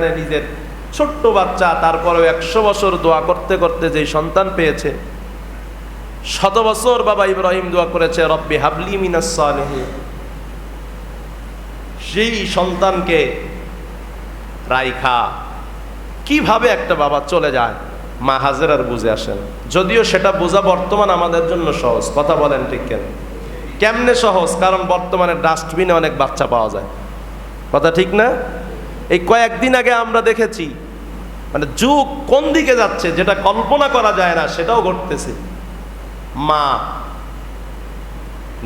নিজের ছোট্ট বাচ্চা, তারপরেও একশো বছর দোয়া করতে করতে যেই সন্তান পেয়েছে, শত বছর বাবা ইব্রাহিম দোয়া করেছে, রব্বি হাবলি মিনাস সেই সন্তানকে রাইখা, কীভাবে একটা বাবা চলে যায়, মা হাজেরার বুঝে আসেন যদিও সেটা বোঝা বর্তমান আমাদের জন্য সহজ, কথা বলেন ঠিক কেন? কেমনে সহজ? কারণ বর্তমানে ডাস্টবিনে অনেক বাচ্চা পাওয়া যায়। কথা ঠিক না? এই কয়েকদিন আগে আমরা দেখেছি মানে যুগ কোন দিকে যাচ্ছে যেটা কল্পনা করা যায় না, সেটাও ঘটতেছে। মা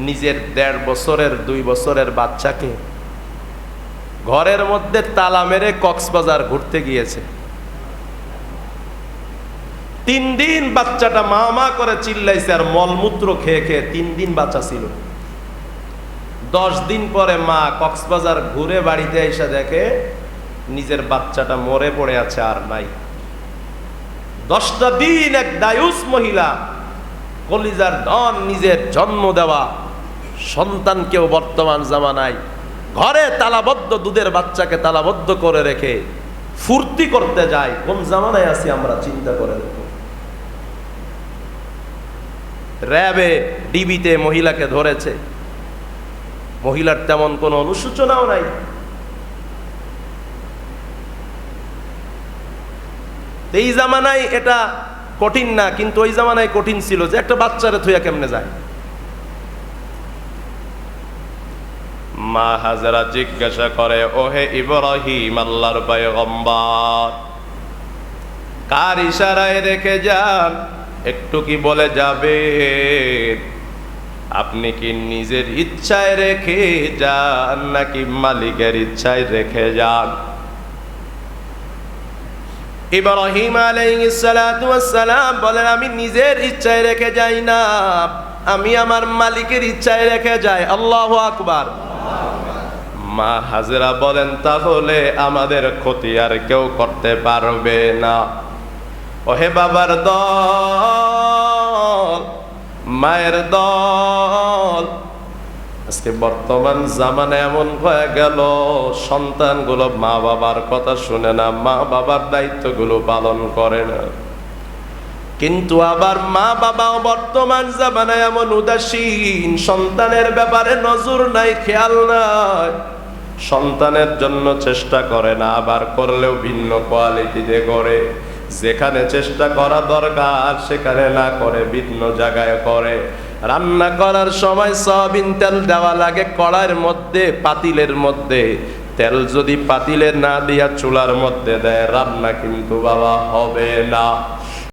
নিজের দেড় বছরের, দুই বছরের বাচ্চাকে ঘরের মধ্যে তালা মেরে কক্সবাজার ঘুরতে গিয়েছে। তিন দিন বাচ্চাটা মা মা করে চিল্লাইছে আর মলমূত্র খেয়ে খেয়ে তিন দিন বাচ্চা ছিল। দশ দিন পরে মা কক্সবাজার ঘুরে বাড়িতে এসে দেখে নিজের বাচ্চাটা মরে পড়ে আছে আর নাই। দশটা দিন এক দায়ুস মহিলা কলিজার ধন নিজের জন্ম দেওয়া, সন্তানকেও বর্তমান জামানায় ঘরে তালাবদ্ধ দুধের বাচ্চাকে তালাবদ্ধ করে রেখে ফুর্তি করতে যায়, কোন জামানায় আছি আমরা চিন্তা করে দেখো। র্যাবে, ডিবিতে মহিলাকে ধরেছে। মহিলার তেমন কোনো অনুসূচনাও নাই। এই জামানায় এটা কঠিন না, কিন্তু ওই জামানায় কঠিন ছিল যে একটা বাচ্চারে থুয়া কেমনে যায়? মা হাজারা জিজ্ঞাসা করে, ওহে ইব্রাহিম, আল্লাহর পয়গম্বর, কার ইশারায় রেখে যান? একটু কি বলে যাবে? আপনি কি নিজের ইচ্ছায় রেখে যান নাকি মালিকের ইচ্ছায় রেখে যান? ইব্রাহিম আলাইহিসসালাম বলেন, আমি নিজের ইচ্ছায় রেখে যাই না। আমি আমার মালিকের ইচ্ছায় রেখে যাই। আল্লাহু আকবার। মা হাজরা বলেন, তাহলে আমাদের ক্ষতি আর কেউ করতে পারবে না। ওহে বাবার দল, মায়ের দল আজকে বর্তমান জামানে এমন হয়ে গেল, সন্তানগুলো মা বাবার কথা শুনে না মা বাবার দায়িত্বগুলো পালন করে না। কিন্তু আবার মা বাবাও বর্তমান জামানায় এমন উদাসীন, সন্তানের ব্যাপারে নজর নাই, খেয়াল নাই। সন্তানের জন্য চেষ্টা করে না, আবার করলেও ভিন্ন কোয়ালিটিতে করে যেখানে চেষ্টা করা দরকার, সেখানে না করে ভিন্ন জায়গায় করে। রান্না করার সময় সয়াবিন তেল দেওয়া লাগে কড়াইয়ের মধ্যে, পাতিলের মধ্যে। তেল যদি পাতিলে না দিয়া চুলার মধ্যে দেয়, রান্না কিন্তু বাবা হবে না।